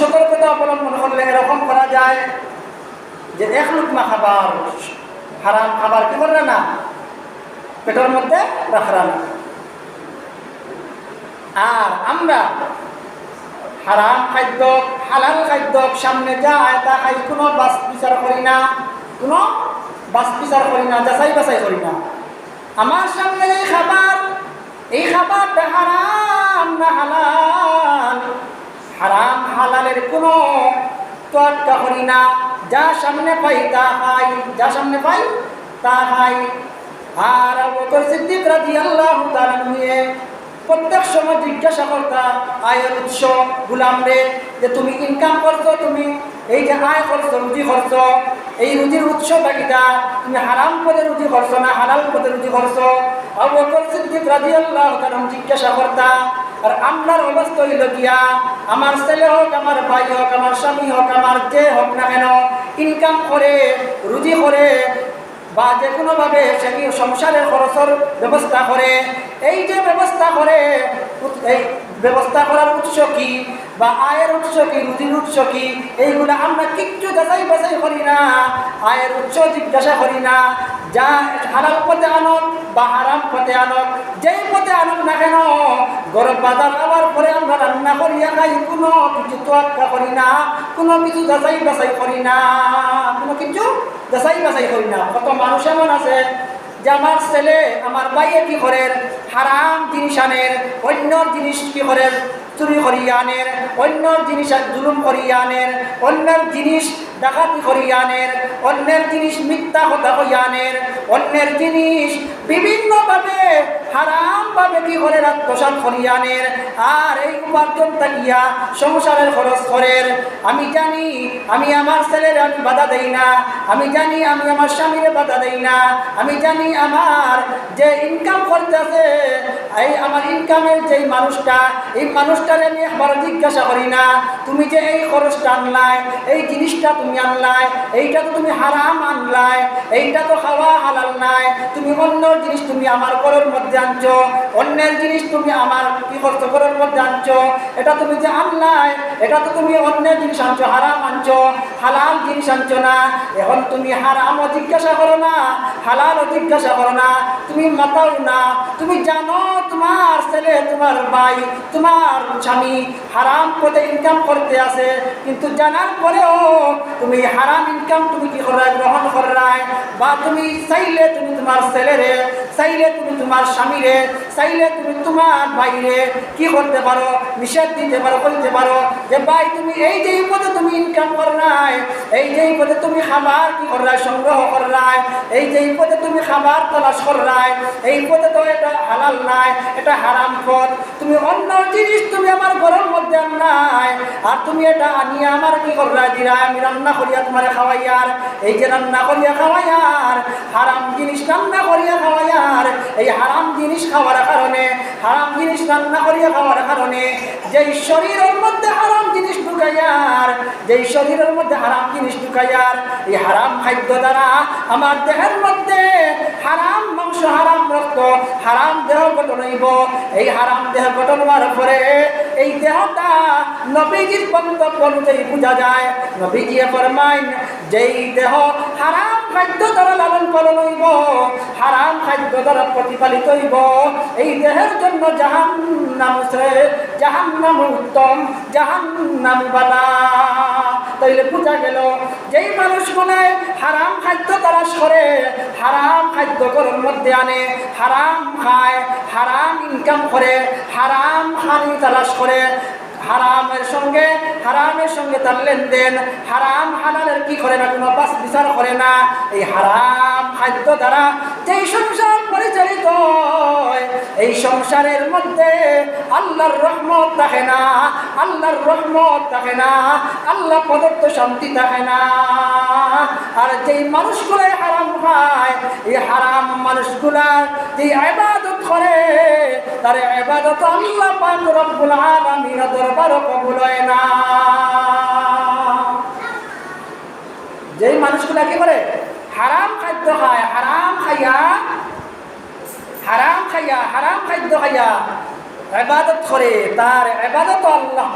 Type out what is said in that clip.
সতর্কতা অবলম্বন করলে এরকম করা যায় যে এক লুকমা খাবার হারাম খাবার কি করবে না? পেটের মধ্যে রাখরা না আর আমরা হারাম খাদ্য, হালাল খাদ্য সামনে যা আয় তা খাই কোনো বাস বিচার করি না, কোনো বাস বিচার করি না, যাচাই বাছাই করি না। আমার সামনে এই খাবার, এই খাবারটা হারাম না হালালের কোনো তোয়াক্কা করি না। যা সামনে পাই তা খাই যা সামনে পাই তা খাই আর বকর সিদ্দিক রাদিয়াল্লাহু তাআলা নিয়ে প্রত্যেক সময় জিজ্ঞাসা করতা, আয়ের উৎস গুলাম রে, যে তুমি ইনকাম করছ, তুমি এই যে আয় করছ, রুজি করছ, এই রুজির উৎস বাকিটা তুমি হারাম পদে রুজি করছ না হালাল পদে রুজি করছ? আবু বকর সিদ্দিক রাদিয়াল্লাহু তাআলা জিজ্ঞাসা করতা আর আপনার অবস্থা হইল গিয়া, আমার ছেলে হোক, আমার ভাই হোক, আমার স্বামী হোক, আমার যে হোক না কেন ইনকাম করে, রুজি করে, বা যে কোনোভাবে সে কি সংসারের খরচের ব্যবস্থা করে, এই যে ব্যবস্থা করে, এই ব্যবস্থা করার উৎস কি? বা আয়ের উৎস কি, রুজির উৎস কি, এইগুলো আমরা কিচ্ছু যাচাই বাছাই করি না। আয়ের উৎস জিজ্ঞাসা করি না। যা হারাম পথে আনক বা হারাম পথে আনক, যেই পথে আনক না কেন, গরম বাজার আবার পরে আমরা রান্না করিয়া খাই কোনো কিছু তোয়াক্কা করি না, কোনো কিছু যাচাই বাছাই করি না, কোনো কিছু যাচাই বাছাই করি না। কত মানুষ এমন আছে যে আমার ছেলে আমার বাইয়ে কি করেন? হারাম জিনিস আনের অন্য জিনিস কি করেন? চুরি করিয়া আনের অন্য জিনিস জুলুম করিয়া আনের অন্য জিনিস ডাকাতি করিয়া আনের অন্যের জিনিস মিথ্যা কথা করিয়া আনের অন্যের জিনিস বিভিন্নভাবে হারামভাবে কি করে আত্মসাত করিয়া আনের আর এই উপার্জন থাকিয়া সংসারের খরচ করেন। আমি জানি আমি আমার ছেলের আমি বাধা দেই না। আমি জানি আমি আমার স্বামীর বাধা দেই না। আমি জানি আমার যে ইনকাম করতেছে, এই আমার ইনকামের যেই মানুষটা, এই মানুষটার আমি একবার জিজ্ঞাসা করি না, তুমি যে এই খরচটা আনলাই, এই জিনিসটা আনলাই, এইটা তো তুমি হারাম আনলাই, এইটা তো খাওয়া হালাল নাই। তুমি অন্য জিনিস তুমি আমার ঘরের মধ্যে আনছো, অন্যের জিনিস তুমি আমার কি করছ ঘরের মধ্যে আনছো, এটা তুমি যে আনলাই এটা তো তুমি অন্য জিনিস আনছো, হারাম আনছো, হালাল জিনিস আনছো না। এখন তুমি হারামও জিজ্ঞাসা করো না, হালালও জিজ্ঞাসা করো না। তুমি মাতাও না, তুমি জানো তোমার ছেলে, তোমার ভাই, তোমার স্বামী হারাম পথে ইনকাম করতে আছে কিন্তু জানার পরেও তুমি হারাম ইনকাম তুমি কি করায় গ্রহণ করায় বা তুমি চাইলে তুমি তোমার ছেলেরে, চাইলে তুমি তোমার স্বামীরে চাইলে তুমি তোমার ভাইরে কি করতে পারো? নিষেধ দিতে পারো বলতে পারো? যে ভাই, তুমি এই যে পথে তুমি ইনকাম কর নাই, এই যে পথে তুমি খাবার কি করাই সংগ্রহ করাই এই যে পথে তুমি খাবার তলাশ করাই এই পথে তো এটা হালাল নাই, এটা হারাম পথ। তুমি অন্য জিনিস তুমি আমার ঘরের মধ্যে আনাই আর তুমি এটা আনিয়ে আমার কি করাই দিলা, আমি রান্না করিয়া তোমার খাওয়াইয়ার এই যে রান্না করিয়া খাওয়াইয়ার হারাম জিনিস রান্না করিয়া খাওয়াইয়ার এই হারাম জিনিস খাওয়ার কারণে, হারাম জিনিস রান্না করিয়া খাওয়ার কারণে, যেই শরীরের মধ্যে হারাম জিনিস ঢুকাইয়ার যেই শরীরের মধ্যে হারাম জিনিস ঢুকাইয়ার এই হারাম খাদ্য দ্বারা আমার দেহের মধ্যে হারাম মাংস, হারাম রক্ত, হারাম দেহ গঠন হইব। এই হারাম দেহ গঠন হওয়ার পরে এই দেহটা নবীজির বক্তব্য অনুযায়ী বোঝা যায়। নবীজিয়ে ফরমাইন, যেই দেহ হারাম খাদ্য দ্বারা লালন পালন হইব, হারাম খাদ্য দ্বারা প্রতিপালিত হইব। এই দেহের জন্য জাহান নাম জাহান নাম উত্তম জাহান নাম বালা। তাইলে বোঝা গেল, যেই মানুষগুলো হারাম খাদ্য তালাশ করে হারাম খাদ্য ঘরের মধ্যে আনে, হারাম খায়, হারাম ইনকাম করে, হারাম হানি তালাশ করে হারামের সঙ্গে হারামের সঙ্গে তার লেনদেন। হারাম হালালের কি করে না কোনো বাস বিচার করে না? এই হারাম খাদ্য দ্বারা যেই সংসার পরিচালিত এই সংসারের মধ্যে আল্লাহর রহমত থাকে না, আল্লাহর রহমত থাকে না, আল্লাহ প্রদত্ত শান্তি থাকে না। আর যেই মানুষগুলো হারাম খায় এই হারাম মানুষগুলা যেই আবাদত করে, তার আবাদত আল্লাহ পাক রব্বুল আলামিন দরবার কবুল হয় না। যেই মানুষগুলা কি করে? হারাম খাদ্য খায় হারাম খাইয়া হারাম খাদ্য খাইয়া এবাদত করে তার এবাদত আল্লাহ